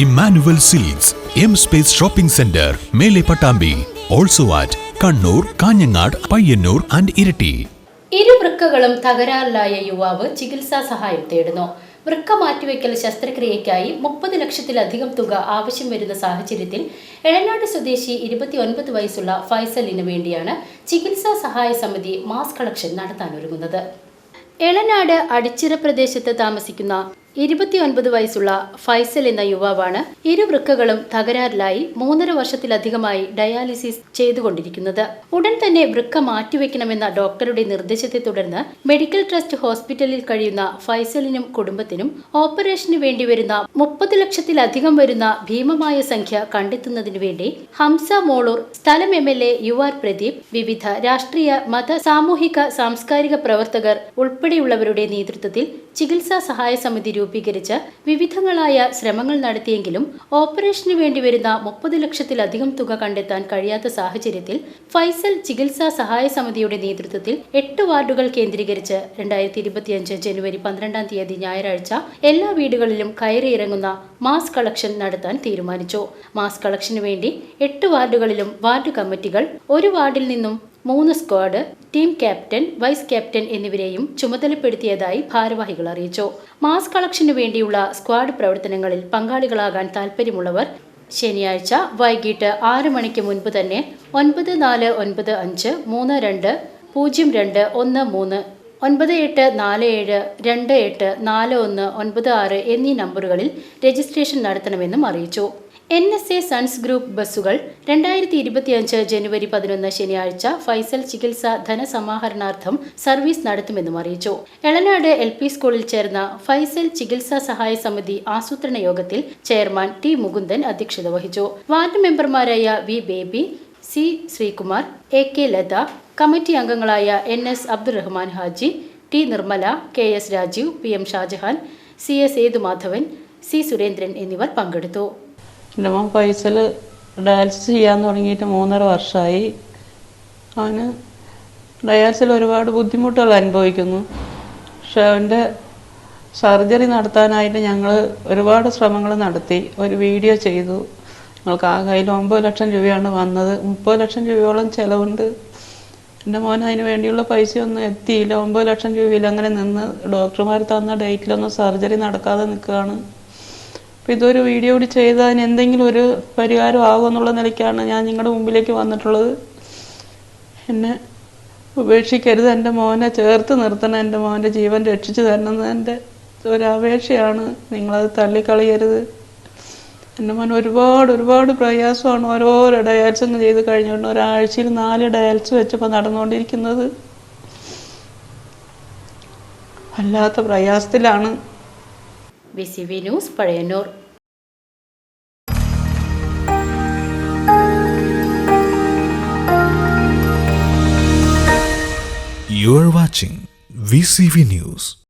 Emmanuel Silks M space shopping centre Mele Pattambi also at Kannur Kanhangad Payyanur and Iritty. ഇരു വൃക്കകളും തകരാറിലായ യുവാവ് ചികിത്സാ സഹായം തേടുന്നു. വൃക്ക മാറ്റിവെക്കൽ ശസ്ത്രക്രിയയ്ക്കായി മുപ്പത് ലക്ഷത്തിലധികം തുക ആവശ്യം വരുന്ന സാഹചര്യത്തിൽ എഴനാട് സ്വദേശി ഇരുപത്തിയൊൻപത് വയസ്സുള്ള ഫൈസലിന് വേണ്ടിയാണ് ചികിത്സാ സഹായ സമിതി മാസ് കളക്ഷൻ നടത്താനൊരുങ്ങുന്നത്. എളനാട് അടിച്ചിറ പ്രദേശത്ത് താമസിക്കുന്ന ഇരുപത്തിയൊൻപത് വയസ്സുള്ള ഫൈസൽ എന്ന യുവാവാണ് ഇരു വൃക്കകളും തകരാറിലായി മൂന്നര വർഷത്തിലധികമായി ഡയാലിസിസ് ചെയ്തുകൊണ്ടിരിക്കുന്നത്. ഉടൻ തന്നെ വൃക്ക മാറ്റിവെക്കണമെന്ന ഡോക്ടറുടെ നിർദ്ദേശത്തെ തുടർന്ന് മെഡിക്കൽ ട്രസ്റ്റ് ഹോസ്പിറ്റലിൽ കഴിയുന്ന ഫൈസലിനും കുടുംബത്തിനും ഓപ്പറേഷന് വേണ്ടി വരുന്ന മുപ്പത് ലക്ഷത്തിലധികം വരുന്ന ഭീമമായ സംഖ്യ കണ്ടെത്തുന്നതിനു വേണ്ടി ഹംസ മോളൂർ സ്ഥലം M L A U R Pradeep വിവിധ രാഷ്ട്രീയ മത സാമൂഹിക സാംസ്കാരിക പ്രവർത്തകർ ഉൾപ്പെടെയുള്ളവരുടെ നേതൃത്വത്തിൽ ചികിത്സാ സഹായ സമിതി രൂപീകരിച്ച് വിവിധങ്ങളായ ശ്രമങ്ങൾ നടത്തിയെങ്കിലും ഓപ്പറേഷന് വേണ്ടി വരുന്ന മുപ്പത് ലക്ഷത്തിലധികം തുക കണ്ടെത്താൻ കഴിയാത്ത സാഹചര്യത്തിൽ ഫൈസൽ ചികിത്സാ സഹായ സമിതിയുടെ നേതൃത്വത്തിൽ എട്ട് വാർഡുകൾ കേന്ദ്രീകരിച്ച് രണ്ടായിരത്തി ഇരുപത്തിയഞ്ച് ജനുവരി പന്ത്രണ്ടാം തീയതി ഞായറാഴ്ച എല്ലാ വീടുകളിലും കയറിയിറങ്ങുന്ന മാസ് കളക്ഷൻ നടത്താൻ തീരുമാനിച്ചു. മാസ് കളക്ഷന് വേണ്ടി എട്ട് വാർഡുകളിലും വാർഡ് കമ്മിറ്റികൾ ഒരു വാർഡിൽ നിന്നും മൂന്ന് squad team captain vice captain എന്നിവരെയും ചുമതലപ്പെടുത്തിയതായി ഭാരവാഹികൾ അറിയിച്ചു. മാസ് കളക്ഷനു വേണ്ടിയുള്ള സ്ക്വാഡ് പ്രവർത്തനങ്ങളിൽ പങ്കാളികളാകാൻ താൽപ്പര്യമുള്ളവർ ശനിയാഴ്ച വൈകിട്ട് ആറ് മണിക്ക് മുൻപ് തന്നെ ഒൻപത് നാല് ഒൻപത് അഞ്ച് മൂന്ന് രണ്ട് പൂജ്യം രണ്ട് ഒന്ന് മൂന്ന് ഒൻപത് എട്ട് നാല് ഏഴ് രണ്ട് എട്ട് നാല് ഒന്ന് ഒൻപത് ആറ് എന്നീ നമ്പറുകളിൽ രജിസ്ട്രേഷൻ നടത്തണമെന്നും അറിയിച്ചു. N S A sons group ബസ്സുകൾ രണ്ടായിരത്തി ഇരുപത്തിയഞ്ച് ജനുവരി പതിനൊന്ന് ശനിയാഴ്ച ഫൈസൽ ചികിത്സ ധനസമാഹരണാർത്ഥം സർവീസ് നടത്തുമെന്നും അറിയിച്ചു. എളനാട് എൽ പി സ്കൂളിൽ ചേർന്ന ഫൈസൽ ചികിത്സാ സഹായ സമിതി ആസൂത്രണ യോഗത്തിൽ ചെയർമാൻ ടി മുകുന്ദൻ അധ്യക്ഷത വഹിച്ചു. വാർഡ് മെമ്പർമാരായ V Baby C Sreekumar A K Latha committee അംഗങ്ങളായ N S Abdurahman Haji T Nirmala K S Rajeev P M Shajahan C S ഏതുമാധവൻ C Surendran എന്നിവർ പങ്കെടുത്തു. എന്റെ മോൻ ഫൈസൽ ഡയാലിസിസ് ചെയ്യാൻ തുടങ്ങിയിട്ട് മൂന്നര വർഷമായി അവന് ഡയാലിസിൽ ഒരുപാട് ബുദ്ധിമുട്ടുകൾ അനുഭവിക്കുന്നു. പക്ഷെ അവന്റെ സർജറി നടത്താനായിട്ട് ഞങ്ങൾ ഒരുപാട് ശ്രമങ്ങൾ നടത്തി. ഒരു വീഡിയോ ചെയ്തു. ഞങ്ങൾക്ക് ആ കയ്യിൽ ഒമ്പത് ലക്ഷം രൂപയാണ് വന്നത്. മുപ്പത് ലക്ഷം രൂപയോളം ചിലവുണ്ട്. എന്റെ മോൻ അതിന് വേണ്ടിയുള്ള പൈസയൊന്നും എത്തിയില്ല. ഒമ്പത് ലക്ഷം രൂപയിൽ അങ്ങനെ നിന്ന് ഡോക്ടർമാർ തന്ന ഡേറ്റിലൊന്നും സർജറി നടക്കാതെ നിൽക്കുകയാണ്. അപ്പോൾ ഇതൊരു വീഡിയോ കൂടി ചെയ്താൽ അതിന് എന്തെങ്കിലും ഒരു പരിഹാരം ആകുമെന്നുള്ള നിലയ്ക്കാണ് ഞാൻ നിങ്ങളുടെ മുമ്പിലേക്ക് വന്നിട്ടുള്ളത്. എന്നെ ഉപേക്ഷിക്കരുത് എന്റെ മോനെ ചേർത്ത് നിർത്തണം എന്റെ മോന്റെ ജീവൻ രക്ഷിച്ചു തരണം എന്റെ ഒരു അപേക്ഷയാണ് നിങ്ങളത് തള്ളിക്കളയരുത്. എന്റെ മോൻ ഒരുപാട് ഒരുപാട് പ്രയാസമാണ് ഓരോരോ ഡയാലിസും ചെയ്ത് കഴിഞ്ഞുകൊണ്ട്. ഒരാഴ്ചയിൽ നാല് ഡയാലിസ് വെച്ചപ്പോൾ നടന്നുകൊണ്ടിരിക്കുന്നത്. വല്ലാത്ത പ്രയാസത്തിലാണ്. B C V news Pazhayannur You are watching VCV News.